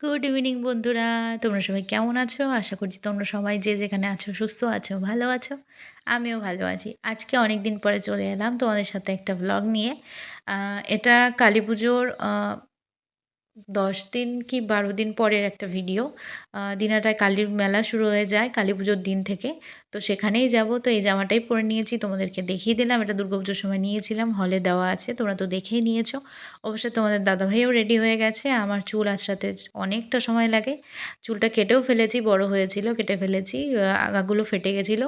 Good evening বন্ধুরা। তোমরা সবাই কেমন আছো? আশা করছি তোমরা সবাই যে যেখানে আছো, সুস্থ আছো, ভালো আছো। আমিও ভালো আছি। আজকে অনেক দিন পরে চলে এলাম তোমাদের সাথে একটা ব্লগ নিয়ে। এটা কালী পুজোর দশ দিন কি বারো দিন পরের একটা ভিডিও দিনাটায় কালীর মেলা শুরু হয়ে যায় কালী পুজোর দিন থেকে। তো সেখানেই যাব। তো এই জামাটাই পরে নিয়েছি, তোমাদেরকে দেখিয়ে দিলাম। এটা দুর্গাপুজোর সময় নিয়েছিলাম, হলে দেওয়া আছে, তোমরা তো দেখেই নিয়েছো। অবশ্য তোমাদের দাদাভাইও রেডি হয়ে গেছে, আমার চুল আঁচড়াতে অনেকটা সময় লাগে। চুলটা কেটেও ফেলেছি, বড় হয়েছিল, কেটে ফেলেছি আগাগুলো ফেটে গেছিল।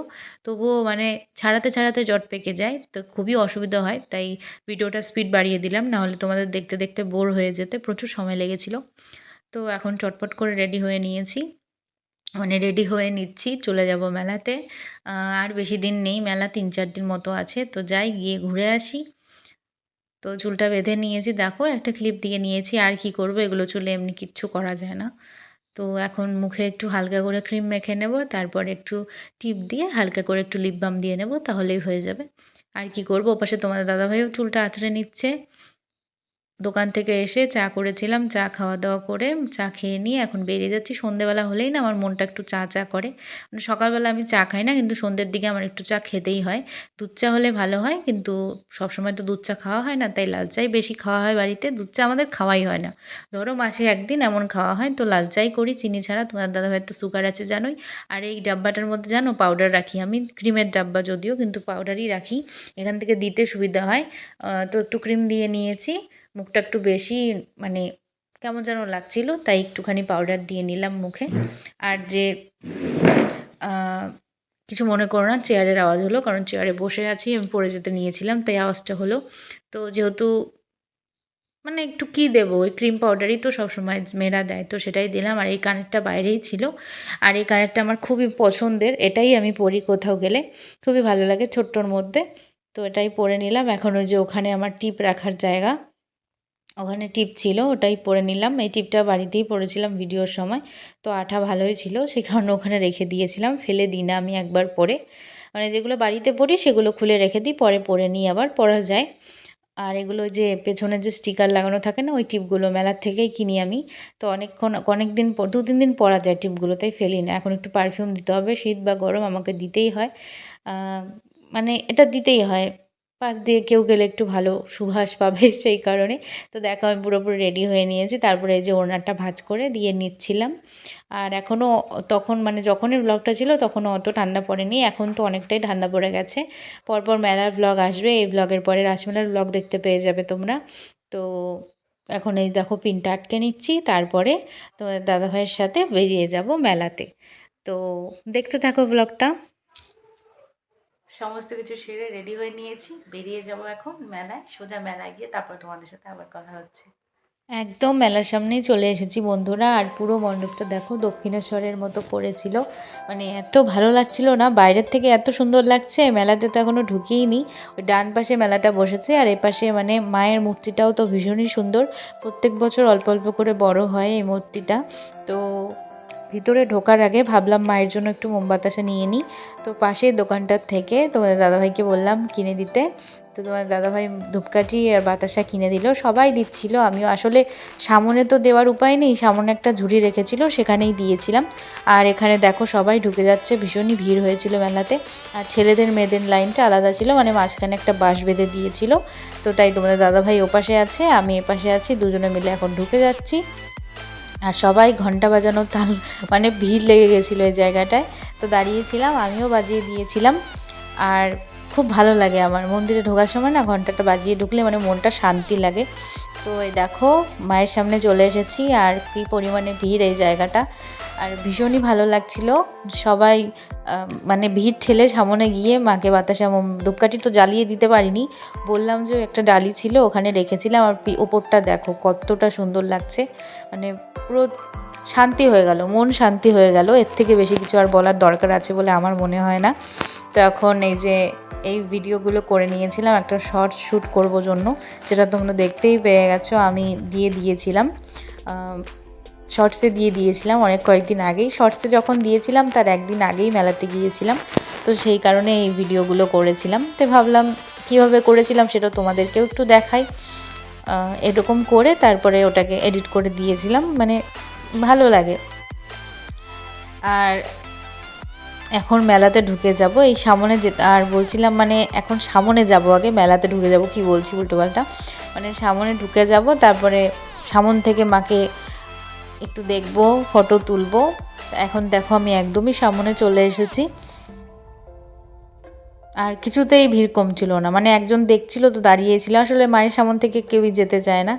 তবুও মানে ছাড়াতে ছাড়াতে জট পেকে যায়, তো খুবই অসুবিধা হয়, তাই ভিডিওটা স্পিড বাড়িয়ে দিলাম, নাহলে তোমাদের দেখতে দেখতে বোর হয়ে যেতে, প্রচুর সময় লেগেছিল। তো এখন চটপট করে রেডি হয়ে নিয়েছি। মানে রেডি হয়ে নিচ্ছি, চলে যাব মেলাতে। আর বেশি দিন নেই, মেলা তিন চার দিন মতো আছে। তো যাই, গিয়ে ঘুরে আসি। তো চুলটা বেঁধে নিয়েছি। দেখো, একটা ক্লিপ দিয়ে নিয়েছি, আর কি করব? এগুলো চুলে এমনি কিচ্ছু করা যায় না। তো এখন মুখে একটু হালকা করে ক্রিম মেখে নেব, তারপর একটু টিপ দিয়ে হালকা করে একটু লিপ বাম দিয়ে নেব, তাহলেই হয়ে যাবে। আর কি করব? ওপাশে তোমাদের দাদাভাইও চুলটা আঁচড়ে নিচ্ছে। দোকান থেকে এসে চা করেছিলাম, চা খাওয়া দাওয়া করে চা খেয়ে নিয়ে এখন বেরিয়ে যাচ্ছি। সন্ধেবেলা হলেই না আমার মনটা একটু চা চা করে। মানে সকালবেলা আমি চা খাই না, কিন্তু সন্ধ্যের দিকে আমার একটু চা খেতেই হয়। দুধ চা হলে ভালো হয়, কিন্তু সবসময় তো দুধ চা খাওয়া হয় না, তাই লাল চাই বেশি খাওয়া হয় বাড়িতে। দুধ চা আমাদের খাওয়াই হয় না। ধরো মাসে একদিন এমন খাওয়া হয়, তো লাল চাই করি, চিনি ছাড়া। তোমার দাদা দাদাভাইয়ের তো সুগার আছে জানোই। আর এই ডাব্বাটার মধ্যে জানো পাউডার রাখি আমি ক্রিমের ডাব্বা যদিও, কিন্তু পাউডারই রাখি। এখান থেকে দিতে সুবিধা হয়। তো একটু ক্রিম দিয়ে নিয়েছি। মুখটা একটু বেশি মানে কেমন যেন লাগছিল, তাই একটুখানি পাউডার দিয়ে নিলাম মুখে। আর যে কিছু মনে করো না চেয়ারের আওয়াজ হলো, কারণ চেয়ারে বসে আছি, আমি পড়ে যেতে নিয়েছিলাম, তাই আওয়াজটা হলো। তো যেহেতু মানে একটু কী দেবো, ওই ক্রিম পাউডারই তো সবসময় মেয়েরা দেয়, তো সেটাই দিলাম। আর এই কানেরটা বাইরেই ছিল। আর এই কানেরটা আমার খুবই পছন্দের, এটাই আমি পরি কোথাও গেলে। খুবই ভালো লাগে ছোট্টর মধ্যে। তো এটাই পরে নিলাম। এখন ওই যে ওখানে আমার টিপ রাখার জায়গা। ওখানে টিপ ছিল, ওটাই পরে নিলাম। এই টিপটা বাড়িতেই পরেছিলাম ভিডিওর সময়। তো আঠা ভালোই ছিল সেই কারণে ওখানে রেখে দিয়েছিলাম। ফেলে দিই না আমি একবার পরে। মানে যেগুলো বাড়িতে পরি, সেগুলো খুলে রেখে দিই, পরে পরে নিই আবার, পরা যায়। আর এগুলো যে পেছনে যে স্টিকার লাগানো থাকে না, ওই টিপগুলো মেলার থেকেই কিনি আমি। তো অনেকক্ষণ, অনেক দিন পর, দু, তিন দিন পরা যায় টিপগুলো তাই ফেলি না। এখন একটু পারফিউম দিতে হবে, শীত বা গরম আমাকে দিতেই হয়। মানে এটা দিতেই হয়। পাশ দিয়ে কেউ গেলে একটু ভালো সুবাস পাবে সেই কারণে। তো দেখো, আমি পুরোপুরি রেডি হয়ে নিয়েছি। তারপরে এই যে ওড়নাটা ভাঁজ করে দিয়ে নিচ্ছিলাম। আর এখনও তখন মানে যখনই ব্লগটা ছিল, তখনও অত ঠান্ডা পড়েনি। এখন তো অনেকটাই ঠান্ডা পড়ে গেছে। পরপর মেলার ব্লগ আসবে। এই ব্লগের পরে রাসমেলার ব্লগ দেখতে পেয়ে যাবে তোমরা। তো এখন এই দেখো, পিনটা আটকে নিচ্ছি। তারপরে তোমাদের দাদাভাইয়ের সাথে বেরিয়ে যাব মেলাতে। তো দেখতে থাকো ব্লগটা সমস্ত কিছু সেরে রেডি হয়ে নিয়েছি। বেরিয়ে যাব এখন মেলায়, সোজা মেলায় গিয়ে তারপর তোমাদের সাথে আবার কথা হচ্ছে। একদম মেলার সামনেই চলে এসেছি বন্ধুরা, আর পুরো মণ্ডপটা দেখো দক্ষিণেশ্বরের মতো করেছিল মানে এত ভালো লাগছিল না, বাইরের থেকে এত সুন্দর লাগছে, মেলাতে তো এখনও ঢুকিয়েই ওই ডান পাশে মেলাটা বসেছে, আর এ পাশে মানে মায়ের মূর্তিটাও তো ভীষণই সুন্দর। প্রত্যেক বছর অল্প অল্প করে বড় হয় এই মূর্তিটা। তো ভিতরে ঢোকার আগে ভাবলাম মায়ের জন্য একটু মোমবাতাসা নিয়ে নিই। তো পাশের দোকানটার থেকে তোমাদের দাদাভাইকে বললাম কিনে দিতে। তো তোমার দাদাভাই ধূপকাঠি আর বাতাসা কিনে দিল। সবাই দিচ্ছিল, আমিও আসলে সামনে তো দেওয়ার উপায় নেই, সামনে একটা ঝুড়ি রেখেছিল, সেখানেই দিয়েছিলাম। আর এখানে দেখো সবাই ঢুকে যাচ্ছে, ভীষণই ভিড় হয়েছিল মেলাতে। আর ছেলেদের মেয়েদের লাইনটা আলাদা ছিল মানে মাঝখানে একটা বাঁশ বেঁধে দিয়েছিল। তো তাই তোমাদের দাদাভাই ওপাশে আছে, আমি এপাশে আছি, দুজনে মিলে এখন ঢুকে যাচ্ছি। আর সবাই ঘণ্টা বাজানো তাল মানে ভিড় লেগে গেছিল এই জায়গাটায়। তো দাঁড়িয়েছিলাম, আমিও বাজিয়ে দিয়েছিলাম। আর খুব ভালো লাগে আমার, মন্দিরে ঢোকার সময় না ঘন্টাটা বাজিয়ে ঢুকলে মানে মনটা শান্তি লাগে। তো এই দেখো, মায়ের সামনে চলে এসেছি, আর কী পরিমাণে ভিড় এই জায়গাটা। আর ভীষণই ভালো লাগছিল। সবাই মানে ভিড় ঠেলে সামনে গিয়ে মাকে বাতাসা ধূপকাঠি তো জ্বালিয়ে দিতে পারিনি। বললাম যে একটা ডালি ছিল, ওখানে রেখেছিলাম। আর ওপরটা দেখো কতটা সুন্দর লাগছে। মানে পুরো শান্তি হয়ে গেল, মন শান্তি হয়ে গেল। এর থেকে বেশি কিছু আর বলার দরকার আছে বলে আমার মনে হয় না। তো এখন এই যে, এই ভিডিওগুলো করে নিয়েছিলাম, একটা শর্ট শ্যুট করব জন্য, যেটা তোমরা দেখতেই পেয়ে গেছো, আমি দিয়ে দিয়েছিলাম। শর্টসে দিয়ে দিয়েছিলাম অনেক কয়েকদিন আগেই। শর্টসে যখন দিয়েছিলাম, তার একদিন আগেই মেলাতে গিয়েছিলাম। তো সেই কারণে এই ভিডিওগুলো করেছিলাম। তো ভাবলাম, কীভাবে করেছিলাম সেটা তোমাদেরকেও একটু দেখাই। এরকম করে তারপরে ওটাকে এডিট করে দিয়েছিলাম। মানে ভালো লাগে। আর এখন মেলাতে ঢুকে যাব। এই সামনে যে, আর বলছিলাম মানে এখন সামনে যাব আগে, মেলাতে ঢুকে যাব। কি বলছি উল্টোপাল্টা? মানে সামনে ঢুকে যাব, তারপরে সামন থেকে মাকে একটু দেখব ফটো তুলবো। এখন দেখো আমি একদমই সামনে চলে এসেছি। আর কিছুতেই ভিড় কম ছিল না। মানে একজন দেখছিল তো দাঁড়িয়েছিল। আসলে মায়ের সামন থেকে কেউই যেতে চায় না।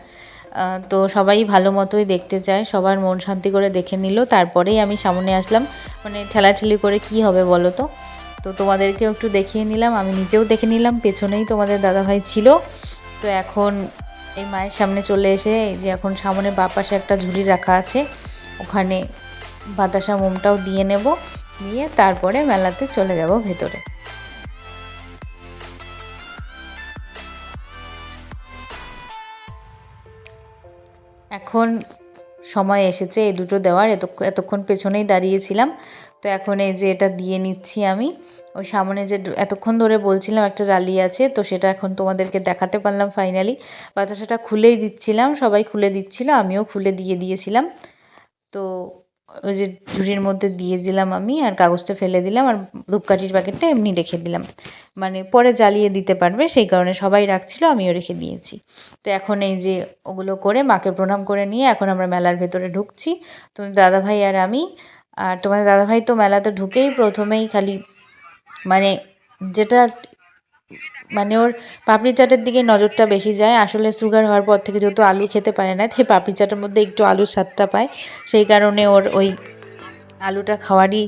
তো সবাই ভালো মতোই দেখতে চায়। সবার মন শান্তি করে দেখে নিল। তারপরেই আমি সামনে আসলাম। মানে ঠেলাঠেলি করে কি হবে বলো তো? তো তোমাদেরকেও একটু দেখিয়ে নিলাম। আমি নিজেও দেখে নিলাম। পেছনেই তোমাদের দাদাভাই ছিল। তো এখন এই মায়ের সামনে চলে এসে যে এখন সামনে বা পাশে একটা ঝুড়ি রাখা আছে, ওখানে বাতাসা মোমটাও দিয়ে নেব, দিয়ে তারপরে মেলাতে চলে যাব ভেতরে। এখন সময় এসেছে এই দুটো দেওয়ার এত এতক্ষণ পেছনেই দাঁড়িয়েছিলাম। তো এখন এই যে এটা দিয়ে নিচ্ছি আমি। ওই সামনে যে এতক্ষণ ধরে বলছিলাম একটা রালি আছে, তো সেটা এখন তোমাদেরকে দেখাতে পারলাম ফাইনালি বাতাসাটা খুলেই দিচ্ছিলাম, সবাই খুলে দিচ্ছিল, আমিও খুলে দিয়ে দিয়েছিলাম। তো ওই যে ঝুড়ির মধ্যে দিয়ে দিলাম আমি আর কাগজটা ফেলে দিলাম আর ধূপকাঠির প্যাকেটটা এমনি রেখে দিলাম। মানে পরে জ্বালিয়ে দিতে পারবে, সেই কারণে সবাই রাখছিল, আমিও রেখে দিয়েছি। তো এখন এই যে ওগুলো করে মাকে প্রণাম করে নিয়ে এখন আমরা মেলার ভেতরে ঢুকছি। তোমাদের দাদাভাই আর আমি আর তোমাদের দাদাভাই তো মেলাতে ঢুকেই প্রথমেই খালি মানে যেটা মানে ওর পাপড়ি চাটের দিকে নজরটা বেশি যায়। আসলে সুগার হওয়ার পর থেকে যেহেতু আলু খেতে পারে না, তাই পাপড়ি চাটের মধ্যে একটু আলুর স্বাদটা পায়। সেই কারণে ওর ওই আলুটা খাওয়ারই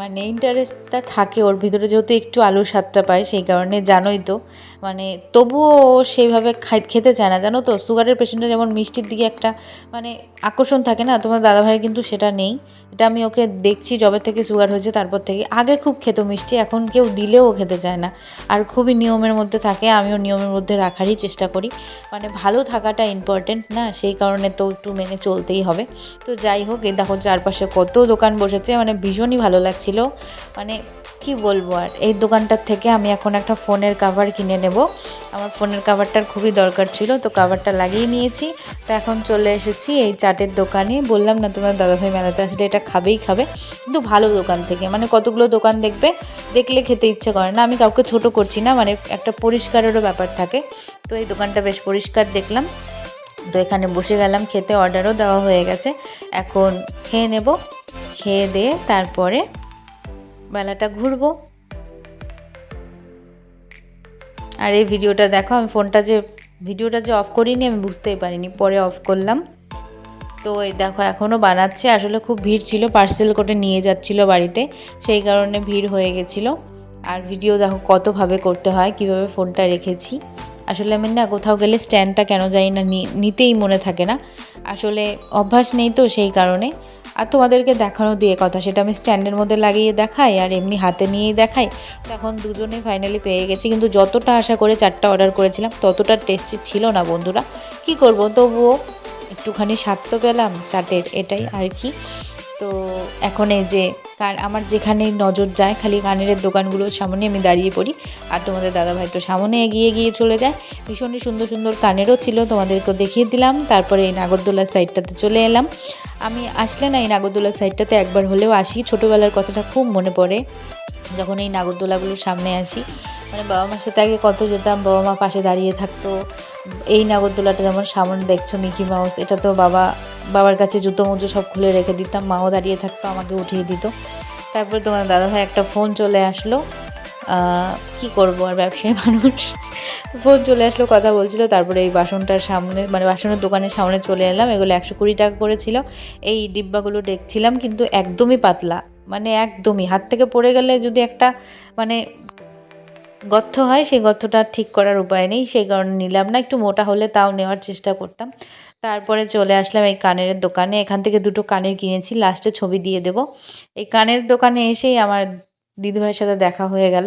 মানে ইন্টারেস্টটা থাকে। ওর ভিতরে যেহেতু একটু আলুর স্বাদটা পায়, সেই কারণে জানোই তো। মানে তবুও সেইভাবে খাই খেতে চায় না। জানো তো, সুগারের পেশেন্টের যেমন মিষ্টির দিকে একটা মানে আকর্ষণ থাকে না, তোমার দাদাভাইয়ের কিন্তু সেটা নেই। এটা আমি ওকে দেখছি যবে থেকে সুগার হয়েছে তারপর থেকে। আগে খুব খেত মিষ্টি, এখন কেউ দিলেও খেতে চায় না। আর খুবই নিয়মের মধ্যে থাকে, আমিও নিয়মের মধ্যে রাখারই চেষ্টা করি। মানে ভালো থাকাটা ইম্পর্টেন্ট না, সেই কারণে তো একটু মেনে চলতেই হবে। তো যাই হোক, এই দেখো চারপাশে কত দোকান বসেছে মানে ভীষণই ভালো লাগছিল। মানে কি বলব আর, এই দোকানটার থেকে আমি এখন একটা ফোনের কাভার কিনে নেব। আমার ফোনের কাভারটার খুবই দরকার ছিল, তো কাভারটা লাগিয়ে নিয়েছি। তো এখন চলে এসেছি এই চাটের দোকানে। বললাম না তোমার দাদাভাই মেলাতে আসলে এটা খাবেই খাবে। কিন্তু ভালো দোকান থেকে মানে কতগুলো দোকান দেখবে, দেখলে খেতে ইচ্ছে করে না। আমি কাউকে ছোট করছি না মানে একটা পরিষ্কারেরও ব্যাপার থাকে। তো এই দোকানটা বেশ পরিষ্কার দেখলাম। তো এখানে বসে গেলাম, খেতে অর্ডারও দেওয়া হয়ে গেছে। এখন খেয়ে নেব, খেয়ে দিয়ে তারপরে মেলাটা ঘুরবো। আর এই ভিডিওটা দেখো, আমি ফোনটা যে, ভিডিওটা যে অফ করিনি আমি বুঝতেই পারিনি, পরে অফ করলাম। তো এই দেখো এখনও বানাচ্ছে, আসলে খুব ভিড় ছিল পার্সেল করে নিয়ে যাচ্ছিল বাড়িতে, সেই কারণে ভিড় হয়ে গেছিল। আর ভিডিও দেখো কতভাবে করতে হয়, কীভাবে ফোনটা রেখেছি। আসলে আমি না কোথাও গেলে স্ট্যান্ডটা কেন যাই না নিতেই মনে থাকে না। আসলে অভ্যাস নেই তো সেই কারণে। আর তোমাদেরকে দেখানো দিয়ে কথা, সেটা আমি স্ট্যান্ডের মধ্যে লাগিয়ে দেখাই আর এমনি হাতে নিয়েই দেখাই। তখন দুজনেই ফাইনালি পেয়ে গেছি, কিন্তু যতটা আশা করে চারটা অর্ডার করেছিলাম, ততটা টেস্টি ছিল না বন্ধুরা। কি করব? তবুও একটুখানি স্বাদ তো পেলাম, চাটের এটাই আর কি। তো এখন এই যে কার আমার যেখানে নজর যায়, খালি কানের দোকানগুলোর সামনে আমি দাঁড়িয়ে পড়ি। আর তোমাদের দাদাভাই তো সামনে এগিয়ে গিয়ে চলে যায়। ভীষণই সুন্দর সুন্দর কানেরও ছিল, তোমাদেরকে দেখিয়ে দিলাম। তারপরে এই নাগরদোলার সাইডটাতে চলে এলাম। আমি আসলে না এই নাগরদোলার সাইডটাতে একবার হলেও আসি। ছোটোবেলার কথাটা খুব মনে পড়ে। যখন এই নাগরদোলাগুলোর সামনে আসি মানে বাবা মার সাথে আগে কত যেতাম, বাবা মা পাশে দাঁড়িয়ে থাকতো। এই নাগরদোলাটা যেমন সামনে দেখছ, মিকি মাউস, এটা তো বাবা, বাবার কাছে জুতো মুজো সব খুলে রেখে দিতাম মাও দাঁড়িয়ে থাকতো, আমাকে উঠিয়ে দিত। তারপর তোমার দাদাভাই একটা ফোন চলে আসলো কি করব আর ব্যবসায়ী মানুষ? ফোন চলে আসলো, কথা বলছিল, তারপরে এই বাসনটার সামনে মানে বাসনের দোকানের সামনে চলে এলাম, এগুলো একশো কুড়ি টাকা করেছিল। এই ডিব্বাগুলো দেখছিলাম, কিন্তু একদমই পাতলা মানে একদমই, হাত থেকে পড়ে গেলে যদি একটা মানে গর্ত হয়, সেই গর্তটা ঠিক করার উপায় নেই, সেই কারণে নিলাম না। একটু মোটা হলে তাও নেওয়ার চেষ্টা করতাম। তারপরে চলে আসলাম এই কানের দোকানে। এখান থেকে দুটো কানের কিনেছি, লাস্টে ছবি দিয়ে দেব। এই কানের দোকানে এসেই আমার দিদিভাইয়ের সাথে দেখা হয়ে গেল।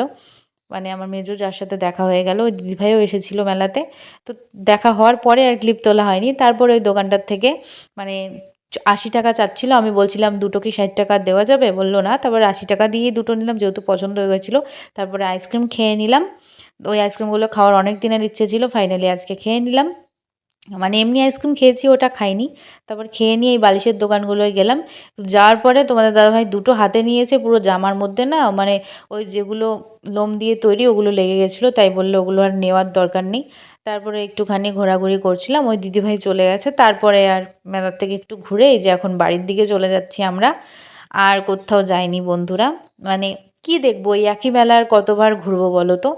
মানে আমার মেজো যার সাথে দেখা হয়ে গেল, ওই দিদিভাইও এসেছিল মেলাতে। তো দেখা হওয়ার পরে আর ক্লিপ তোলা হয়নি। তারপরে ওই দোকানটার থেকে মানে আশি টাকা চাচ্ছিলো, আমি বলছিলাম, দুটো কি ষাট টাকা দেওয়া যাবে? বলল, না। তারপর আশি টাকা দিয়েই দুটো নিলাম, যেহেতু পছন্দ হয়ে গেছিল। তারপরে আইসক্রিম খেয়ে নিলাম। ওই আইসক্রিমগুলো খাওয়ার অনেক দিনের ইচ্ছে ছিল ফাইনালি আজকে খেয়ে নিলাম। মানে এমনি আইসক্রিম খেয়েছি, ওটা খাইনি। তারপর খেয়ে নিয়ে এই বালিশের দোকানগুলোয় গেলাম। যাওয়ার পরে তোমাদের দাদাভাই দুটো হাতে নিয়েছে, পুরো জামার মধ্যে না মানে ওই যেগুলো লোম দিয়ে তৈরি, ওগুলো লেগে গেছিল, তাই বলল ওগুলো আর নেওয়ার দরকার নেই। তারপরে একটুখানি ঘোরাঘুরি করছিলাম, ওই দিদিভাই চলে গেছে। তারপরে আর মেলার থেকে একটু ঘুরে এই যে এখন বাড়ির দিকে চলে যাচ্ছি আমরা। আর কোথাও যাইনি বন্ধুরা। মানে কি দেখব? ওই একই মেলার কতবার ঘুরবো বলো তো?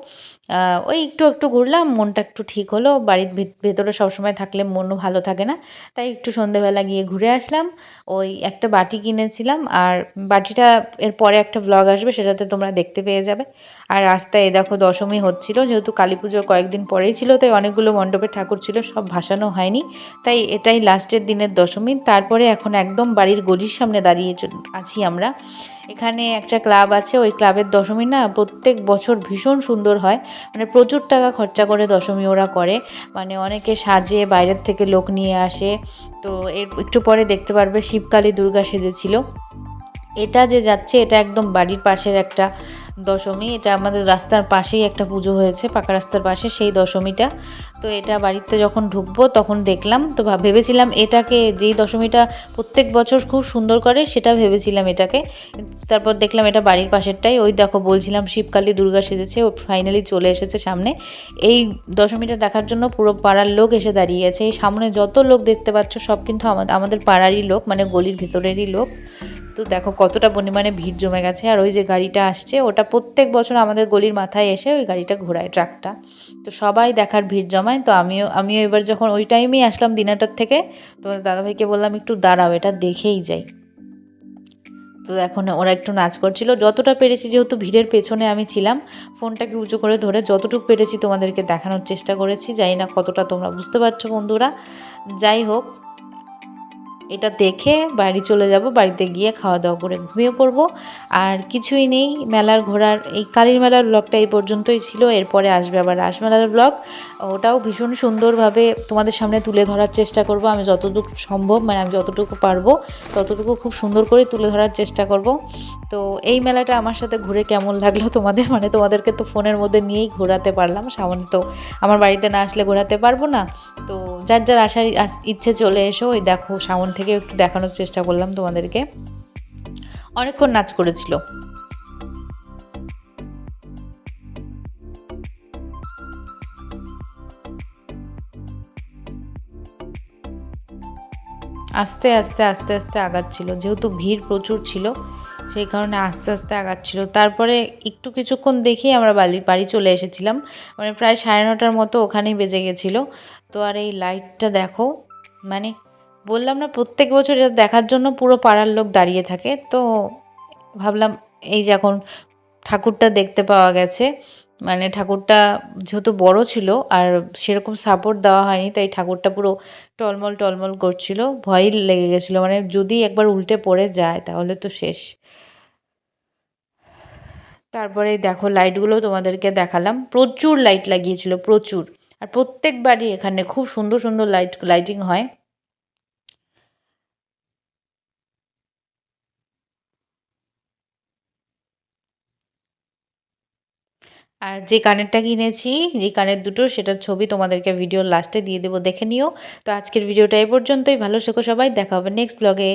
ওই একটু একটু ঘুরলাম, মনটা একটু ঠিক হলো। বাড়ির ভেতরে সবসময় থাকলে মনও ভালো থাকে না। তাই একটু সন্ধেবেলা গিয়ে ঘুরে আসলাম। ওই একটা বাটি কিনেছিলাম আর বাটিটা এর পরে একটা ব্লগ আসবে, সেটাতে তোমরা দেখতে পেয়ে যাবে। আর রাস্তায় দেখো দশমী হচ্ছিল, যেহেতু কালী পুজোর কয়েকদিন পরেই ছিল, তাই অনেকগুলো মণ্ডপের ঠাকুর ছিল, সব ভাসানো হয়নি। তাই এটাই লাস্টের দিনের দশমী। তারপরে এখন একদম বাড়ির গলির সামনে দাঁড়িয়ে আছি আমরা। এখানে একটা ক্লাব আছে, ওই ক্লাবের দশমী না প্রত্যেক বছর ভীষণ সুন্দর হয়। মানে প্রচুর টাকা খরচা করে দশমী ওরা করে। মানে অনেকে সাজে, বাইরের থেকে লোক নিয়ে আসে। তো এর একটু পরে দেখতে পারবে শিবকালী দুর্গা সেজেছিল। এটা যে যাচ্ছে, এটা একদম বাড়ির পাশের একটা দশমী, এটা আমাদের রাস্তার পাশেই একটা পুজো হয়েছে, পাকা রাস্তার পাশে সেই দশমীটা। তো এটা বাড়িতে যখন ঢুকবো তখন দেখলাম, তো ভেবেছিলাম এটাকে যেই দশমীটা প্রত্যেক বছর খুব সুন্দর করে, সেটা ভেবেছিলাম এটাকে। তারপর দেখলাম এটা বাড়ির পাশেরটাই, ওই দেখো বলছিলাম শিবকালী দুর্গা সেজেছে, ও ফাইনালি চলে এসেছে সামনে। এই দশমীটা দেখার জন্য পুরো পাড়ার লোক এসে দাঁড়িয়েছে এই সামনে যত লোক দেখতে পাচ্ছ সব কিন্তু আমাদের পাড়ারই লোক মানে গলির ভিতরেরই লোক। তো দেখো কতটা পরিমাণে ভিড় জমে গেছে। আর ওই যে গাড়িটা আসছে, ওটা প্রত্যেক বছর আমাদের গলির মাথায় এসে ওই গাড়িটা ঘোরায়, ট্রাকটা। তো সবাই দেখার ভিড় জমায়, তো আমিও আমিও এবার যখন ওই টাইমেই আসলাম দিনাটার থেকে, তো দাদাভাইকে বললাম, একটু দাঁড়াও, এটা দেখেই যাই। তো এখন ওরা একটু নাচ করছিল। যতটা পেরেছি, যেহেতু ভিড়ের পেছনে আমি ছিলাম, ফোনটাকে উঁচু করে ধরে যতটুকু পেরেছি তোমাদেরকে দেখানোর চেষ্টা করেছি। জানি না কতটা তোমরা বুঝতে পারছ বন্ধুরা। যাই হোক এটা দেখে বাড়ি চলে যাব, বাড়িতে গিয়ে খাওয়া দাওয়া করে ঘুমিয়ে পড়ব। আর কিছুই নেই, মেলার ঘোরার, এই কালীর মেলার ব্লগটা এই পর্যন্তই ছিল, এরপরে আসবে আবার রাসমেলার ব্লগ ওটাও ভীষণ সুন্দরভাবে তোমাদের সামনে তুলে ধরার চেষ্টা করব, আমি যতটুকু সম্ভব মানে আমি যতটুকু পারব, ততটুকু খুব সুন্দর করে তুলে ধরার চেষ্টা করব। তো এই মেলাটা আমার সাথে ঘুরে কেমন লাগল তোমাদের? মানে তোমাদেরকে তো ফোনের মধ্যে নিয়েই ঘোরাতে পারলাম সামনে তো আমার বাড়িতে না আসলে ঘোরাতে পারব না। তো যার যার আসার ইচ্ছে চলে এসো ওই দেখো সামন থেকে একটু দেখানোর চেষ্টা করলাম তোমাদেরকে। অনেকক্ষণ নাচ করেছিল। আস্তে আস্তে আস্তে আস্তে আগাচ্ছিল। যেহেতু ভিড় প্রচুর ছিল, সেই কারণে আস্তে আস্তে আগাচ্ছিল। তারপরে একটু কিছুক্ষণ দেখেই আমরা বাড়ি বাড়ি চলে এসেছিলাম। মানে প্রায় সাড়ে নটার মতো ওখানেই বেজে গেছিল। তো আর এই লাইটটা দেখো মানে বললাম না, প্রত্যেক বছর এটা দেখার জন্য পুরো পাড়ার লোক দাঁড়িয়ে থাকে। তো ভাবলাম এই যে এখন ঠাকুরটা দেখতে পাওয়া গেছে। মানে ঠাকুরটা যেহেতু বড় ছিল আর সেরকম সাপোর্ট দেওয়া হয়নি, তাই ঠাকুরটা পুরো টলমল টলমল করছিল। ভয়ই লেগে গেছিল মানে যদি একবার উল্টে পড়ে যায় তাহলে তো শেষ। তারপরে দেখো লাইটগুলো তোমাদেরকে দেখালাম। প্রচুর লাইট লাগিয়েছিল, প্রচুর। আর প্রত্যেকবারই এখানে খুব সুন্দর সুন্দর লাইট লাইটিং হয়। আর যে কানেরটা কিনেছি, যে কানের দুটো, সেটার ছবি তোমাদেরকে ভিডিওর লাস্টে দিয়ে দেবো, দেখে নিও। তো আজকের ভিডিওটা এ পর্যন্তই। ভালো শেখো সবাই, দেখা হবে নেক্সট ব্লগে